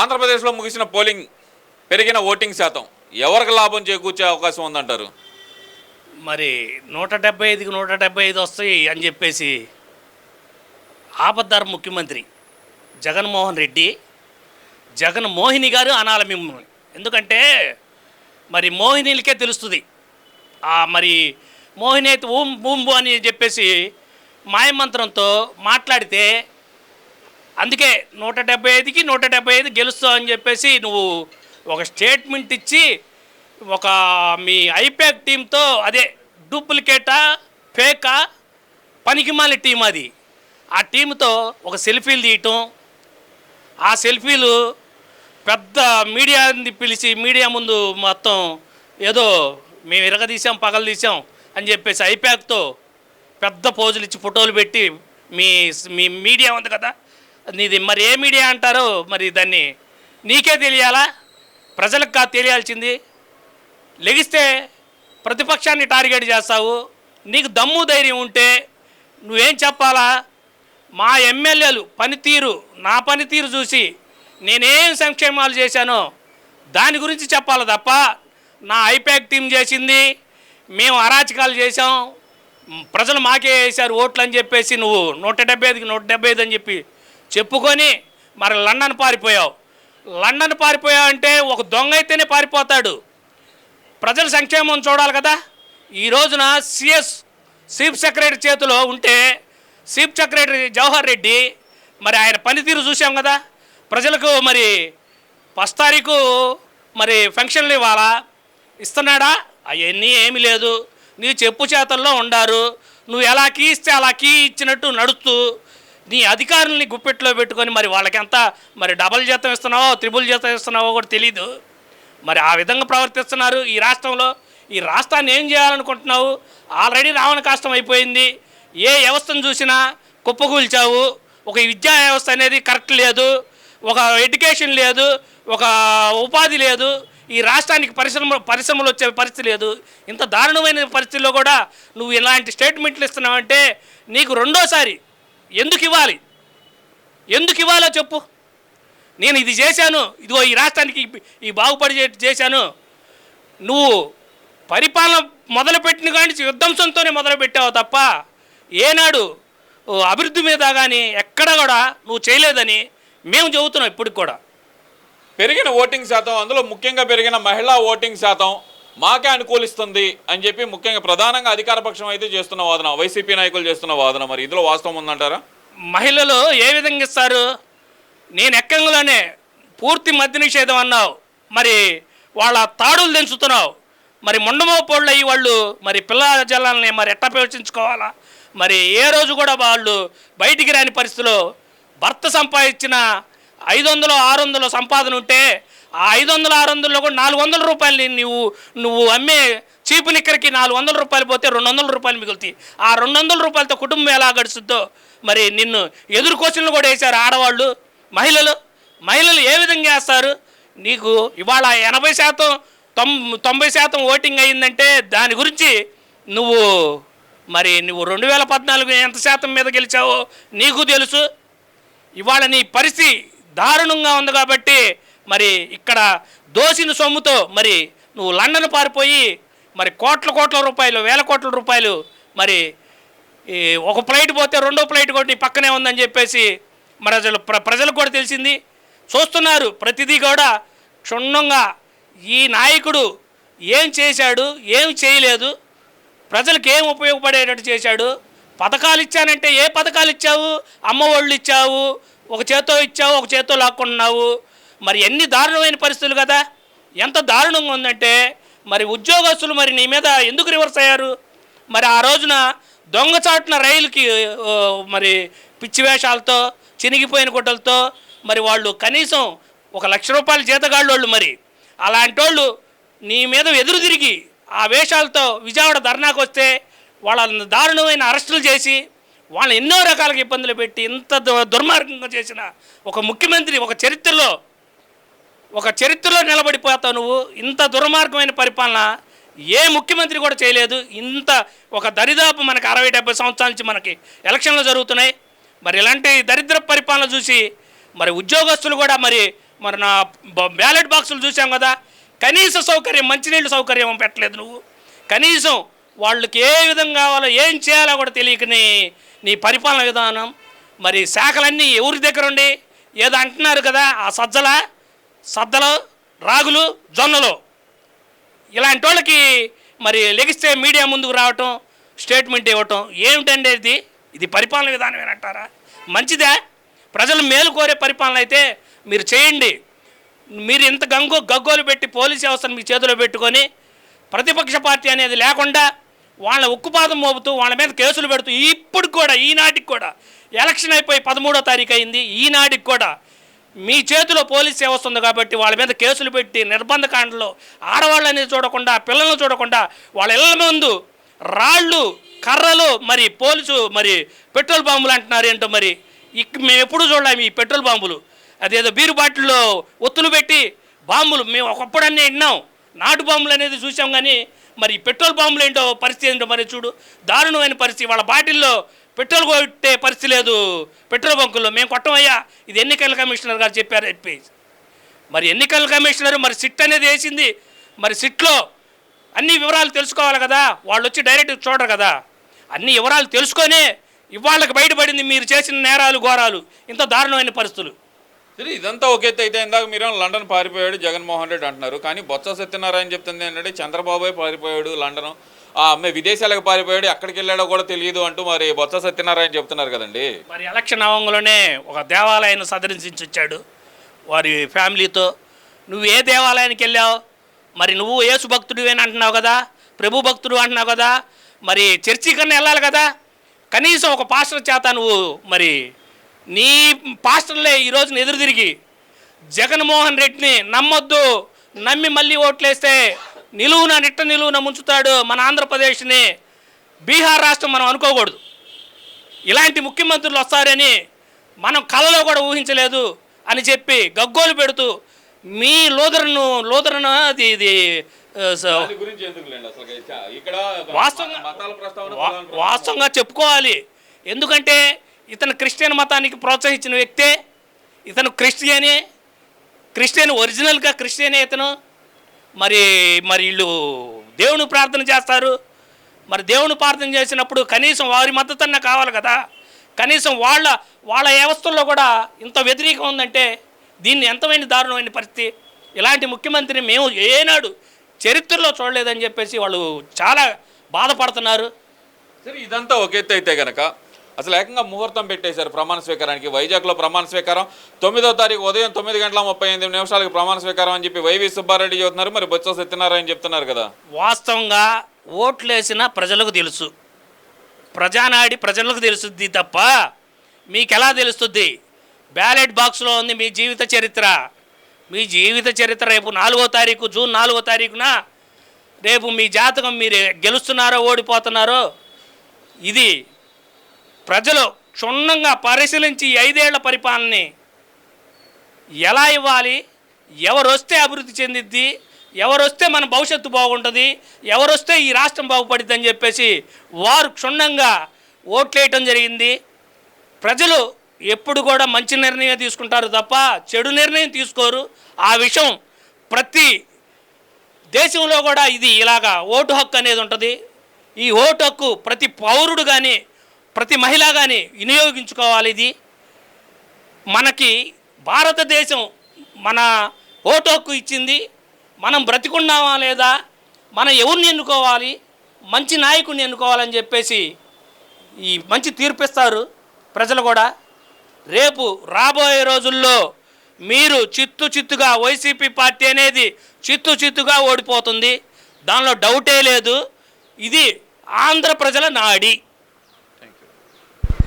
ఆంధ్రప్రదేశ్లో ముగిసిన పోలింగ్ పెరిగిన ఓటింగ్ శాతం ఎవరికి లాభం చేకూర్చే అవకాశం ఉందంటారు? మరి నూట డెబ్బై ఐదుకి నూట డెబ్బై ఐదు వస్తాయి అని చెప్పేసి ఆపద్దారు ముఖ్యమంత్రి జగన్మోహన్ రెడ్డి జగన్ మోహిని గారు అనాలి మిమ్మల్ని. ఎందుకంటే మరి మోహినీలకే తెలుస్తుంది. మరి మోహిని అయితే ఊం ఊంబు అని చెప్పేసి మాయమంత్రంతో మాట్లాడితే అందుకే నూట డెబ్బై ఐదుకి నూట డెబ్బై ఐదు గెలుస్తావు అని చెప్పేసి నువ్వు ఒక స్టేట్మెంట్ ఇచ్చి ఒక మీ ఐపాక్ టీంతో అదే డూప్లికేటా ఫేకా పనికిమాలి టీం అది. ఆ టీంతో ఒక సెల్ఫీలు తీయటం. ఆ సెల్ఫీలు పెద్ద మీడియాని పిలిచి మీడియా ముందు మొత్తం ఏదో మేము ఇరగదీసాం పగలు తీసాం అని చెప్పేసి ఐపాక్తో పెద్ద పోజులు ఇచ్చి ఫోటోలు పెట్టి మీ మీ మీడియా ఉంది కదా నీది మరి ఏ మీడియా అంటారో మరి దాన్ని నీకే తెలియాలా? ప్రజలకు కాదు తెలియాల్సింది. లెగిస్తే ప్రతిపక్షాన్ని టార్గెట్ చేస్తావు. నీకు దమ్ము ధైర్యం ఉంటే నువ్వేం చెప్పాలా? మా ఎమ్మెల్యేలు పనితీరు నా పనితీరు చూసి నేనేం సంక్షేమాలు చేశానో దాని గురించి చెప్పాలి తప్ప నా ఐపాక్ టీం చేసింది మేము అరాచకాలు చేసాం ప్రజలు మాకే వేశారు ఓట్లు అని చెప్పేసి నువ్వు నూట డెబ్బై ఐదుకి నూట డెబ్బై ఐదు అని చెప్పి చెప్పుకొని మరి లండన్ పారిపోయావు. లండన్ పారిపోయావు అంటే ఒక దొంగ అయితేనే పారిపోతాడు. ప్రజల సంక్షేమం చూడాలి కదా. ఈ రోజున సిఎస్ చీఫ్ సెక్రటరీ చేతిలో ఉంటే చీఫ్ సెక్రటరీ జవహర్ రెడ్డి మరి ఆయన పనితీరు చూసాం కదా. ప్రజలకు మరి ఫస్ట్ తారీఖు మరి ఫంక్షన్లు ఇవ్వాలా? ఇస్తున్నాడా? అవన్నీ ఏమీ లేదు. నీ చెప్పు చేతల్లో ఉండారు. నువ్వు ఎలా కీ ఇస్తే అలా కీ ఇచ్చినట్టు నడుస్తూ నీ అధికారుల్ని గుప్పెట్లో పెట్టుకొని మరి వాళ్ళకి ఎంత మరి డబల్ జీతం ఇస్తున్నావో త్రిబుల్ జీతం ఇస్తున్నావో కూడా తెలీదు. మరి ఆ విధంగా ప్రవర్తిస్తున్నారు ఈ రాష్ట్రంలో. ఈ రాష్ట్రాన్ని ఏం చేయాలనుకుంటున్నావు? ఆల్రెడీ రావణ కష్టం అయిపోయింది. ఏ వ్యవస్థను చూసినా కుప్పకూల్చావు. ఒక విద్యా వ్యవస్థ అనేది కరెక్ట్ లేదు. ఒక ఎడ్యుకేషన్ లేదు. ఒక ఉపాధి లేదు. ఈ రాష్ట్రానికి పరిశ్రమ పరిశ్రమలు వచ్చే పరిస్థితి లేదు. ఇంత దారుణమైన పరిస్థితుల్లో కూడా నువ్వు ఇలాంటి స్టేట్మెంట్లు ఇస్తున్నావంటే నీకు రెండోసారి ఎందుకు ఇవ్వాలి? ఎందుకు ఇవ్వాలో చెప్పు. నేను ఇది చేశాను ఇదిగో ఈ రాష్ట్రానికి ఈ- బాగుపడి చేశాను. నువ్వు పరిపాలన మొదలుపెట్టిన కానీ యుద్ధంసంతోనే మొదలుపెట్టావు తప్ప ఏనాడు ఓ అభివృద్ధి మీద కానీ ఎక్కడ కూడా నువ్వు చేయలేదని మేము చెబుతున్నాం ఇప్పటికి కూడా. పెరిగిన ఓటింగ్ శాతం అందులో ముఖ్యంగా పెరిగిన మహిళా ఓటింగ్ శాతం మాకే అనుకూలిస్తుంది అని చెప్పి ముఖ్యంగా ప్రధానంగా అధికార పక్షం అయితే చేస్తున్న వాదన వైసీపీ నాయకులు చేస్తున్న వాదన మరి. ఇందులో వాస్తవం ఉందంటారా? మహిళలు ఏ విధంగా ఇస్తారు? నేను ఎక్కంగానే పూర్తి మద్య నిషేధం అన్నావు. మరి వాళ్ళ తాడులు దించుతున్నావు. మరి ముండమోపోళ్ళు అయ్యి వాళ్ళు మరి పిల్లల జలాలని మరి ఎట్ట ప్రవేశించుకోవాలా మరి ఏ రోజు కూడా వాళ్ళు బయటికి రాని పరిస్థితిలో భర్త సంపాదించిన ఐదు వందలు ఆరు వందలు సంపాదన ఉంటే ఆ ఐదు వందల ఆరు వందల్లో కూడా నాలుగు వందల రూపాయలు నువ్వు నువ్వు అమ్మే చీపు నిక్కరికి నాలుగు వందల రూపాయలు పోతే రెండు వందల రూపాయలు మిగులుతాయి. ఆ రెండు వందల రూపాయలతో కుటుంబం ఎలా గడుస్తుందో మరి నిన్ను ఎదురు క్వశ్చన్లు కూడా వేశారు ఆడవాళ్ళు మహిళలు. మహిళలు ఏ విధంగా వేస్తారు? నీకు ఇవాళ ఎనభై శాతం తొం తొంభై శాతం ఓటింగ్ అయ్యిందంటే దాని గురించి నువ్వు మరి నువ్వు రెండు వేల పద్నాలుగు ఎంత శాతం మీద గెలిచావో నీకు తెలుసు. ఇవాళ నీ పరిస్థితి దారుణంగా ఉంది కాబట్టి మరి ఇక్కడ దోసిన సొమ్ముతో మరి నువ్వు లండన్ పారిపోయి మరి కోట్ల కోట్ల రూపాయలు వేల కోట్ల రూపాయలు మరి ఈ ఒక ఫ్లైట్ పోతే రెండో ఫ్లైట్ కూడా పక్కనే ఉందని చెప్పేసి మరి అసలు ప్ర ప్రజలకు కూడా తెలిసింది. చూస్తున్నారు ప్రతిదీ కూడా క్షుణ్ణంగా. ఈ నాయకుడు ఏం చేశాడు ఏం చేయలేదు ప్రజలకు ఏం ఉపయోగపడేటట్టు చేశాడు పథకాలు ఇచ్చానంటే ఏ పథకాలు ఇచ్చావు అమ్మఒళ్ళు ఇచ్చావు ఒక చేతో ఇచ్చావు ఒక చేతో లాక్కున్నావు మరి ఎన్ని దారుణమైన పరిస్థితులు కదా? ఎంత దారుణంగా ఉందంటే మరి ఉద్యోగస్తులు మరి నీ మీద ఎందుకు రివర్స్ అయ్యారు? మరి ఆ రోజున దొంగచాటున రైలుకి మరి పిచ్చి వేషాలతో చినిగిపోయిన గుడ్డలతో మరి వాళ్ళు కనీసం ఒక లక్ష రూపాయల జీతగాళ్ళోళ్ళు మరి. అలాంటి వాళ్ళు నీ మీద ఎదురు తిరిగి ఆ వేషాలతో విజయవాడ ధర్నాకు వస్తే వాళ్ళని దారుణమైన అరెస్టులు చేసి వాళ్ళని ఎన్నో రకాలుగా ఇబ్బందులు పెట్టి ఇంత దు- దుర్మార్గంగా చేసిన ఒక ముఖ్యమంత్రి ఒక చరిత్రలో ఒక చరిత్రలో నిలబడిపోతావు నువ్వు ఇంత దుర్మార్గమైన పరిపాలన ఏ ముఖ్యమంత్రి కూడా చేయలేదు. ఇంత ఒక దరిదాపు మనకి అరవై డెబ్బై సంవత్సరాల నుంచి మనకి ఎలక్షన్లు జరుగుతున్నాయి. మరి ఇలాంటి దరిద్ర పరిపాలన చూసి మరి ఉద్యోగస్తులు కూడా మరి మరి నా బ- బ్యాలెట్ బాక్సులు చూసాం కదా కనీస సౌకర్యం మంచినీళ్ళు సౌకర్యం పెట్టలేదు నువ్వు. కనీసం వాళ్ళకి ఏ విధంగా కావాలో ఏం చేయాలో కూడా తెలియక నీ నీ పరిపాలన విధానం. మరి శాఖలన్నీ ఎవరి దగ్గర ఉండి ఏదో అంటున్నారు కదా ఆ సజ్జల సద్దలు రాగులు జొన్నలు. ఇలాంటి వాళ్ళకి మరి లెగిస్తే మీడియా ముందుకు రావటం స్టేట్మెంట్ ఇవ్వటం ఏమిటండి ఇది? ఇది పరిపాలన విధానం ఏనంటారా మంచిదే? ప్రజలు మేలు కోరే పరిపాలన అయితే మీరు చేయండి. మీరు ఇంత గంగు గగ్గోలు పెట్టి పోలీస్ వ్యవస్థను మీ చేతిలో పెట్టుకొని ప్రతిపక్ష పార్టీ అనేది లేకుండా వాళ్ళ ఉక్కుపాదం మోపుతూ వాళ్ళ మీద కేసులు పెడుతూ ఇప్పుడు కూడా ఈనాటికి కూడా ఎలక్షన్ అయిపోయి పదమూడో తారీఖు అయింది ఈనాటికి కూడా మీ చేతిలో పోలీస్ వ్యవస్థ ఉంది కాబట్టి వాళ్ళ మీద కేసులు పెట్టి నిర్బంధ కాండలో ఆడవాళ్ళని చూడకుండా పిల్లల్ని చూడకుండా వాళ్ళ ఇళ్ళ ముందు రాళ్ళు కర్రలు మరి పోలీసు మరి పెట్రోల్ బాంబులు అంటున్నారు ఏంటో మరి? ఇక్ మేము ఎప్పుడు చూడలేము ఈ పెట్రోల్ బాంబులు. అదేదో బీరు బాటిల్లో ఒత్తులు పెట్టి బాంబులు మేము ఒకప్పుడన్నీ విన్నాం. నాటు బాంబులు అనేది చూసాం కానీ మరి పెట్రోల్ బాంబులు ఏంటో పరిస్థితి ఏంటో మరి చూడు. దారుణమైన పరిస్థితి. వాళ్ళ బాటిల్లో పెట్రోల్ కొట్టే పరిస్థితి లేదు. పెట్రోల్ బంకుల్లో మేము కొట్టమయ్యా. ఇది ఎన్నికల కమిషనర్ గారు చెప్పారు చెప్పి మరి ఎన్నికల కమిషనర్ మరి సిట్ అనేది వేసింది. మరి సిట్లో అన్ని వివరాలు తెలుసుకోవాలి కదా. వాళ్ళు వచ్చి డైరెక్ట్ చూడరు కదా. అన్ని వివరాలు తెలుసుకొనే ఇవాళకి బయటపడింది మీరు చేసిన నేరాలు ఘోరాలు. ఇంత దారుణమైన పరిస్థితులు. సరే ఇదంతా ఒక ఎత్తు అయితే ఇందాక మీరు లండన్ పారిపోయాడు జగన్మోహన్ రెడ్డి అంటున్నారు. కానీ బొత్స సత్యనారాయణ చెప్తుంది ఏంటంటే చంద్రబాబు పారిపోయాడు లండన్. అమ్మాయి విదేశాలకు పారిపోయాడు ఎక్కడికి వెళ్ళాడో కూడా తెలియదు అంటూ మరి బొత్స సత్యనారాయణ చెప్తున్నారు కదండి. మరి ఎలక్షన్ అవంగంలోనే ఒక దేవాలయాన్ని సందర్శించి వచ్చాడు. వారి ఫ్యామిలీతో నువ్వు ఏ దేవాలయానికి వెళ్ళావు? మరి నువ్వు యేసు అని అంటున్నావు కదా ప్రభు భక్తుడు అంటున్నావు కదా మరి చర్చి కన్నా వెళ్ళాలి కదా. కనీసం ఒక పాస్టర్ చేత నువ్వు మరి నీ పాస్టర్లే ఈరోజున ఎదురు తిరిగి జగన్మోహన్ రెడ్డిని నమ్మొద్దు నమ్మి మళ్ళీ ఓట్లేస్తే నిలువున నిట్ట నిలువున ముంచుతాడు మన ఆంధ్రప్రదేశ్ని. బీహార్ రాష్ట్రం మనం అనుకోకూడదు. ఇలాంటి ముఖ్యమంత్రులు వస్తారని మనం కలలో కూడా ఊహించలేదు అని చెప్పి గగ్గోలు పెడుతూ మీ లోదరను లోదరను అది ఇది వాస్తవంగా వాస్తవంగా చెప్పుకోవాలి. ఎందుకంటే ఇతను క్రిస్టియన్ మతానికి ప్రోత్సహించిన వ్యక్తే ఇతను క్రిస్టియనే క్రిస్టియన్ ఒరిజినల్గా క్రిస్టియనే ఇతను. మరి మరి వీళ్ళు దేవుని ప్రార్థన చేస్తారు. మరి దేవుని ప్రార్థన చేసినప్పుడు కనీసం వారి మద్దతన్న కావాలి కదా. కనీసం వాళ్ళ వాళ్ళ వ్యవస్థల్లో కూడా ఇంత వ్యతిరేకం ఉందంటే దీన్ని ఎంతమైన దారుణమైన పరిస్థితి. ఇలాంటి ముఖ్యమంత్రిని మేము ఏనాడు చరిత్రలో చూడలేదని చెప్పేసి వాళ్ళు చాలా బాధపడుతున్నారు. సరే ఇదంతా ఒక ఎత్తు అయితే కనుక అసలు ఏకంగా ముహూర్తం పెట్టేశారు ప్రమాణ స్వీకారానికి. వైజాగ్లో ప్రమాణ స్వీకారం. తొమ్మిదో తారీఖు ఉదయం తొమ్మిది గంటల ముప్పై ఎనిమిది నిమిషాలకు ప్రమాణ స్వీకారం అని చెప్పి వైవి సుబ్బారెడ్డి చెబుతున్నారు. మరి బొత్స సత్యనారాయణ చెప్తున్నారు కదా. వాస్తవంగా ఓట్లేసిన ప్రజలకు తెలుసు. ప్రజానాడి ప్రజలకు తెలుస్తుంది తప్ప మీకు ఎలా తెలుస్తుంది? బ్యాలెట్ బాక్స్లో ఉంది మీ జీవిత చరిత్ర. మీ జీవిత చరిత్ర రేపు నాలుగో తారీఖు జూన్ నాలుగో తారీఖున రేపు మీ జాతకం మీరు గెలుస్తున్నారో ఓడిపోతున్నారో ఇది ప్రజలు క్షుణ్ణంగా పరిశీలించి ఐదేళ్ళ పరిపాలనని ఎలా ఇవ్వాలి? ఎవరొస్తే అభివృద్ధి చెందిద్ది? ఎవరొస్తే మన భవిష్యత్తు బాగుంటుంది? ఎవరొస్తే ఈ రాష్ట్రం బాగుపడుద్ది అని చెప్పేసి వారు క్షుణ్ణంగా ఓట్లేయటం జరిగింది. ప్రజలు ఎప్పుడు కూడా మంచి నిర్ణయం తీసుకుంటారు తప్ప చెడు నిర్ణయం తీసుకోరు. ఆ విషయం ప్రతి దేశంలో కూడా ఇది ఇలాగా ఓటు హక్కు అనేది ఉంటుంది. ఈ ఓటు హక్కు ప్రతి పౌరుడు కానీ ప్రతి మహిళ కానీ వినియోగించుకోవాలి ఇది. మనకి భారతదేశం మన ఓటు హక్కు ఇచ్చింది. మనం బ్రతికున్నామా లేదా? మనం ఎవరిని ఎన్నుకోవాలి? మంచి నాయకుడిని ఎన్నుకోవాలని చెప్పేసి ఈ మంచి తీర్పిస్తారు ప్రజలు కూడా. రేపు రాబోయే రోజుల్లో మీరు చిత్తు చిత్తుగా వైసీపీ పార్టీ అనేది చిత్తు చిత్తుగా ఓడిపోతుంది. దానిలో డౌటే లేదు. ఇది ఆంధ్ర ప్రజల నాడి.